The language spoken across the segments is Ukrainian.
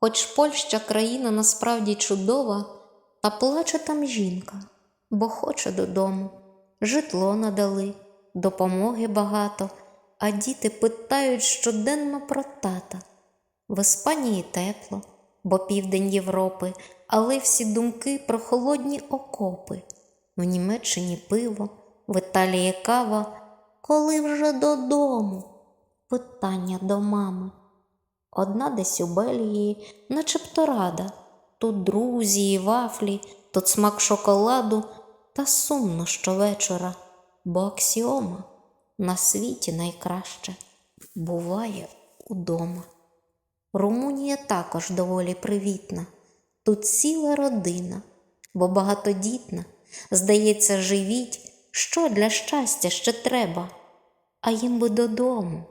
Хоч Польща країна насправді чудова, та плаче там жінка, бо хоче додому. Житло надали, допомоги багато, а діти питають щоденно про тата. В Іспанії тепло, бо південь Європи, але всі думки про холодні окопи. В Німеччині пиво, в Італії кава. Коли вже додому? Питання до мами. Одна десь у Бельгії, начебто рада. Тут друзі і вафлі, тут смак шоколаду, та сумно щовечора, бо аксіома на світі найкраще буває удома. Румунія також доволі привітна. Тут ціла родина, бо багатодітна. Здається, живіть, що для щастя ще треба, а їм би додому,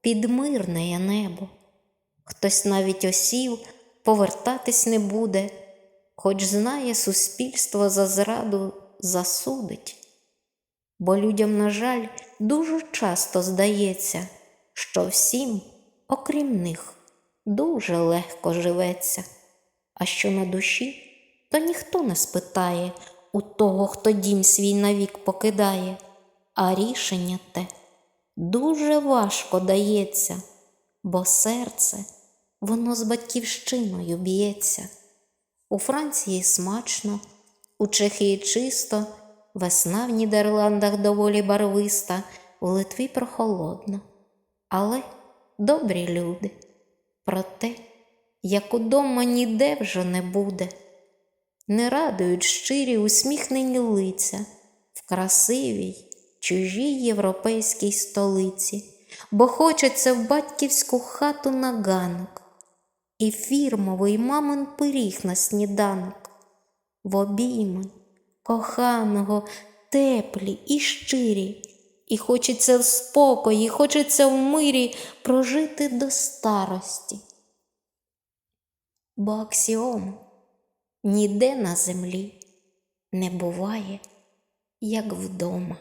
під мирне небо. Хтось навіть осів, повертатись не буде, хоч знає, суспільство за зраду засудить. Бо людям, на жаль, дуже часто здається, що всім, окрім них, дуже легко живеться, а що на душі, то ніхто не спитає у того, хто дім свій навік покидає, а рішення те дуже важко дається, бо серце воно з батьківщиною б'ється. У Франції смачно, у Чехії чисто, весна в Нідерландах доволі барвиста, у Литві прохолодно. Але добрі люди, проте, як удома ніде вже не буде, не радують щирі усміхнені лиця в красивій, чужій європейській столиці, бо хочеться в батьківську хату на ганок і фірмовий мамин пиріг на сніданок, в обійми коханого, теплі і щирі, і хочеться в спокої, хочеться в мирі прожити до старості. Бо аксіом ніде на землі не буває, як вдома.